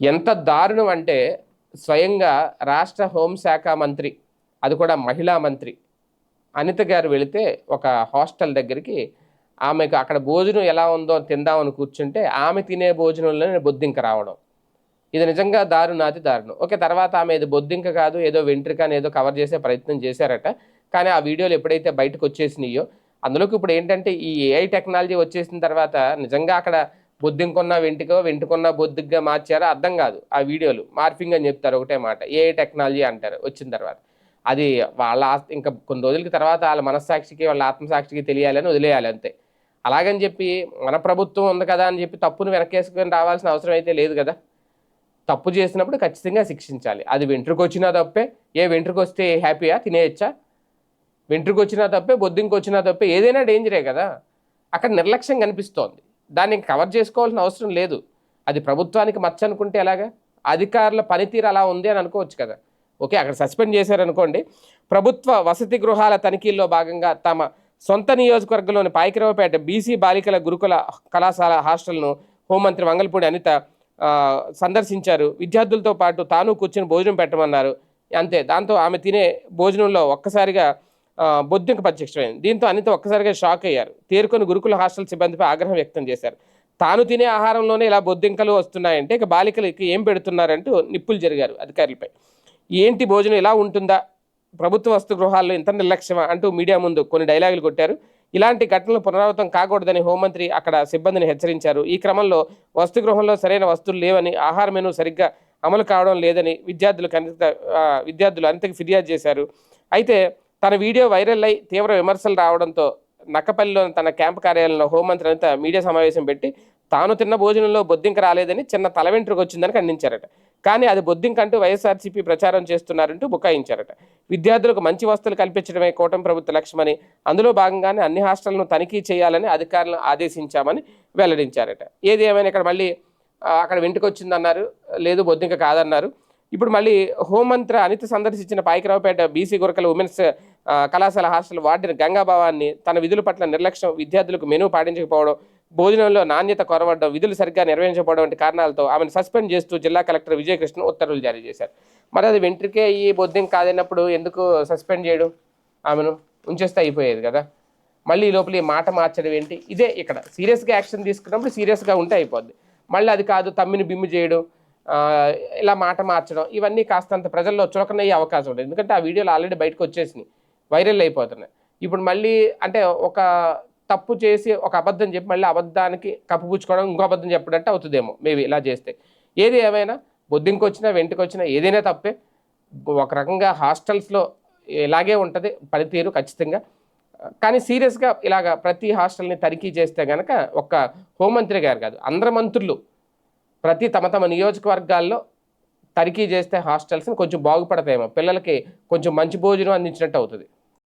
ఎంత దారుణం అంటే స్వయంగా రాష్ట్ర హోంశాఖ మంత్రి అది కూడా మహిళా మంత్రి అనిత గారు వెళితే ఒక హాస్టల్ దగ్గరికి ఆమెకు అక్కడ భోజనం ఎలా ఉందో తిందామని కూర్చుంటే ఆమె తినే భోజనంలోనే బొద్దింక రావడం. ఇది నిజంగా దారుణాతి దారుణం. ఓకే తర్వాత ఆమె ఇది బొద్దింక కాదు ఏదో వెంట్రిక అని ఏదో కవర్ చేసే ప్రయత్నం చేశారట. కానీ ఆ వీడియోలు ఎప్పుడైతే బయటకు వచ్చేసినాయో అందులోకి ఇప్పుడు ఏంటంటే ఈ ఏఐ టెక్నాలజీ వచ్చేసిన తర్వాత నిజంగా అక్కడ బొద్దింకున్న వెంటికో వెంటుకున్న బొద్దుగ్గా మార్చారో? అర్థం కాదు. ఆ వీడియోలు మార్ఫింగ్ అని చెప్తారు ఒకటే మాట. ఏ టెక్నాలజీ అంటారు? వచ్చిన తర్వాత. అది వాళ్ళ ఇంకా కొన్ని రోజులకి తర్వాత వాళ్ళ మనస్సాక్షికి వాళ్ళ ఆత్మసాక్షికి తెలియాలని వదిలేయాలి అంతే. అలాగని చెప్పి మన ప్రభుత్వం ఉంది కదా అని చెప్పి తప్పును వెనకేసుకొని రావాల్సిన అవసరం అయితే లేదు కదా. తప్పు చేసినప్పుడు ఖచ్చితంగా శిక్షించాలి. అది వెంట్రుకు వచ్చినా తప్పే. ఏ వెంట్రుకు వస్తే హ్యాపీయా? తినేయచ్చా? వెంట్రుకు వచ్చినా తప్పే బొద్దింకు వచ్చినా తప్పే. ఏదైనా డేంజరే కదా. అక్కడ నిర్లక్ష్యం కనిపిస్తోంది. దాన్ని కవర్ చేసుకోవాల్సిన అవసరం లేదు. అది ప్రభుత్వానికి మచ్చ అనుకుంటే ఎలాగా? అధికారుల పనితీరు అలా ఉంది అని అనుకోవచ్చు కదా. ఓకే అక్కడ సస్పెండ్ చేశారనుకోండి. ప్రభుత్వ వసతి గృహాల తనిఖీల్లో భాగంగా తమ సొంత నియోజకవర్గంలోని పాయకరావుపేట బీసీ బాలికల గురుకుల కళాశాల హాస్టల్ను హోంమంత్రి మంగళపూడి అనిత సందర్శించారు. విద్యార్థులతో పాటు తాను కూర్చొని భోజనం పెట్టమన్నారు. అంతే దాంతో ఆమె తినే భోజనంలో ఒక్కసారిగా బొద్దింక ప్రత్యక్షమైంది. దీంతో అనిత ఒక్కసారిగా షాక్ అయ్యారు. తేరుకొని గురుకుల హాస్టల్ సిబ్బందిపై ఆగ్రహం వ్యక్తం చేశారు. తాను తినే ఆహారంలోనే ఇలా బొద్దింకలు వస్తున్నాయంటే ఇక బాలికలకి ఏం పెడుతున్నారంటూ నిప్పులు జరిగారు అధికారులపై. ఏంటి భోజనం ఇలా ఉంటుందా? ప్రభుత్వ వస్తు గృహాల్లో ఇంత నిర్లక్ష్యమా? అంటూ మీడియా ముందు కొన్ని డైలాగులు కొట్టారు. ఇలాంటి ఘటనలు పునరావృతం కాకూడదని హోంమంత్రి అక్కడ సిబ్బందిని హెచ్చరించారు. ఈ క్రమంలో వస్తు గృహంలో సరైన వస్తువులు లేవని ఆహార మెను సరిగ్గా అమలు కావడం లేదని విద్యార్థులు కనిత విద్యార్థులు అనితకి ఫిర్యాదు చేశారు. అయితే తన వీడియో వైరల్ అయి తీవ్ర విమర్శలు రావడంతో నక్కపల్లిలోని తన క్యాంపు కార్యాలయంలో హోంమంత్రి అనిత మీడియా సమావేశం పెట్టి తాను తిన్న భోజనంలో బొద్దింక రాలేదని చిన్న తల వెంట్రుకు వచ్చిందని ఖండించారట. కానీ అది బొద్దింక అంటూ వైఎస్ఆర్సీపీ ప్రచారం చేస్తున్నారంటూ బుకాయించారట. విద్యార్థులకు మంచి వస్తువులు కల్పించడమే కూటమి ప్రభుత్వ లక్ష్యమని అందులో భాగంగానే అన్ని హాస్టళ్ళను తనిఖీ చేయాలని అధికారులను ఆదేశించామని వెల్లడించారట. ఏది ఏమైనా ఇక్కడ మళ్ళీ అక్కడ వెంటుకొచ్చిందన్నారు లేదు బొద్దింక కాదన్నారు. ఇప్పుడు మళ్ళీ హోంమంత్ర అనిత సందర్శించిన పాయకరావుపేట బీసీ గురకల ఉమెన్స్ కళాశాల హాస్టల్ వార్డెన్ గంగాభావాన్ని తన విధుల పట్ల నిర్లక్ష్యం విద్యార్థులకు మెనూ పాటించకపోవడం భోజనంలో నాణ్యత కొరవడం విధులు సరిగ్గా నిర్వహించకపోవడం వంటి కారణాలతో ఆమెను సస్పెండ్ చేస్తూ జిల్లా కలెక్టర్ విజయకృష్ణ ఉత్తర్వులు జారీ చేశారు. మరి అది వెంట్రికే ఈ బొద్దిం కాదన్నప్పుడు ఎందుకు సస్పెండ్ చేయడం? ఆమెను ఉంచేస్తే అయిపోయేది కదా. మళ్ళీ ఈ లోపల ఈ మాట మార్చడం ఏంటి? ఇదే ఇక్కడ. సీరియస్గా యాక్షన్ తీసుకున్నప్పుడు సీరియస్గా ఉంటే అయిపోద్ది. మళ్ళీ అది కాదు తమ్మిని బిమ్ చేయడం ఇలా మాట మార్చడం ఇవన్నీ కాస్తంత ప్రజల్లో చులకనయ్యే అవకాశం ఉంటుంది ఎందుకంటే ఆ వీడియోలు ఆల్రెడీ బయటకు వచ్చేసినాయి. వైరల్ అయిపోతున్నాయి. ఇప్పుడు మళ్ళీ అంటే ఒక తప్పు చేసి ఒక అబద్ధం చెప్పి మళ్ళీ అబద్ధానికి కప్పుపుచ్చుకోవడం ఇంకో అబద్ధం చెప్పడంటే అవుతుందేమో మేబీ ఇలా చేస్తే. ఏది ఏమైనా బొద్దింకొచ్చినా వెంటకొచ్చినా ఏదైనా తప్పే. ఒక రకంగా హాస్టల్స్లో ఇలాగే ఉంటుంది పనితీరు ఖచ్చితంగా. కానీ సీరియస్గా ఇలాగ ప్రతి హాస్టల్ని తనిఖీ చేస్తే కనుక ఒక్క హోంమంత్రి గారు కాదు అందరు మంత్రులు ప్రతి తమ తమ నియోజకవర్గాల్లో తనిఖీ చేస్తే హాస్టల్స్ని కొంచెం బాగుపడతాయేమో. పిల్లలకి కొంచెం మంచి భోజనం అందించినట్టు అవుతుంది.